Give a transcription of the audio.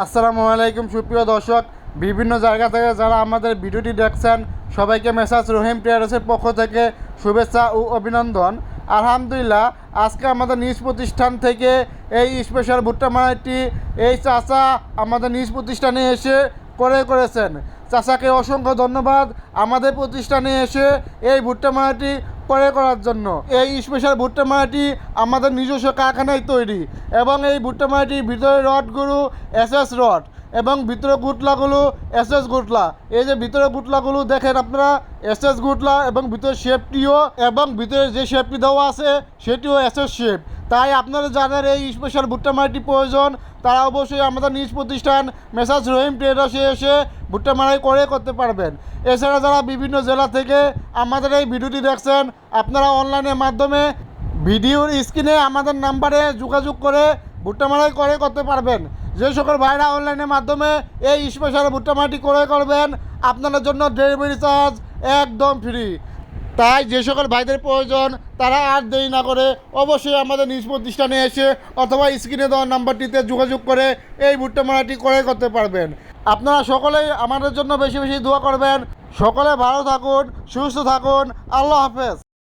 আসসালামু আলাইকুম সুপ্রিয় দর্শক, বিভিন্ন জায়গা থেকে যারা আমাদের ভিডিওটি দেখছেন, সবাইকে মেসাজ রহিম ট্রেডার্সের পক্ষ থেকে শুভেচ্ছা ও অভিনন্দন। আলহামদুলিল্লাহ, আজকে আমাদের নিজ প্রতিষ্ঠান থেকে এই স্পেশাল ভুট্টা মারাটি এই চাচা আমাদের নিজ প্রতিষ্ঠানে এসে করে করেছেন। চাচাকে অসংখ্য ধন্যবাদ। আমাদের প্রতিষ্ঠানে এসে এই ভুট্টা মারাটি করে করার জন্য। এই স্পেশাল ভুট্টা মাটি আমাদের নিজস্ব কারখানায় তৈরি এবং এই ভুট্টা মারাটির ভিতরে রডগুলো এস এস রড এবং ভিতরে গুটলাগুলো এস এস গুটলা। এই যে ভিতরে গুটলাগুলো দেখেন আপনারা, এস এস গুটলা এবং ভিতরে শেপটিও এবং ভিতরে যে শেপটি দেওয়া আছে, সেটিও এস এস শেপ তাই আপনারা যাদের এই স্পেশাল ভুট্টা মারাটি প্রয়োজন, তারা অবশ্যই আমাদের নিজ প্রতিষ্ঠান মেসাজ রহিম ট্রেডার্সে এসে ভুট্টা মারাই করে করতে পারবেন। এছাড়া যারা বিভিন্ন জেলা থেকে আমাদের এই ভিডিওটি দেখছেন, আপনারা অনলাইনের মাধ্যমে ভিডিওর স্ক্রিনে আমাদের নাম্বারে যোগাযোগ করে ভুট্টা মারাই করে করতে পারবেন। যে সকল ভাইরা অনলাইনের মাধ্যমে এই স্পেশাল ভুট্টা মারাটি করে করবেন, আপনাদের জন্য ডেলিভারি চার্জ একদম ফ্রি তাই যে সকল ভাইদের প্রয়োজন, তারা আর দেরি না করে অবশ্যই আমাদের নিজ প্রতিষ্ঠানে এসে অথবা স্ক্রিনে দেওয়ার নাম্বারটিতে যোগাযোগ করে এই ভুট্টা মারাটি ক্রয় করতে পারবেন। আপনারা সকলেই আমাদের জন্য বেশি বেশি দোয়া করবেন। সকলে ভালো থাকুন, সুস্থ থাকুন। আল্লাহ হাফেজ।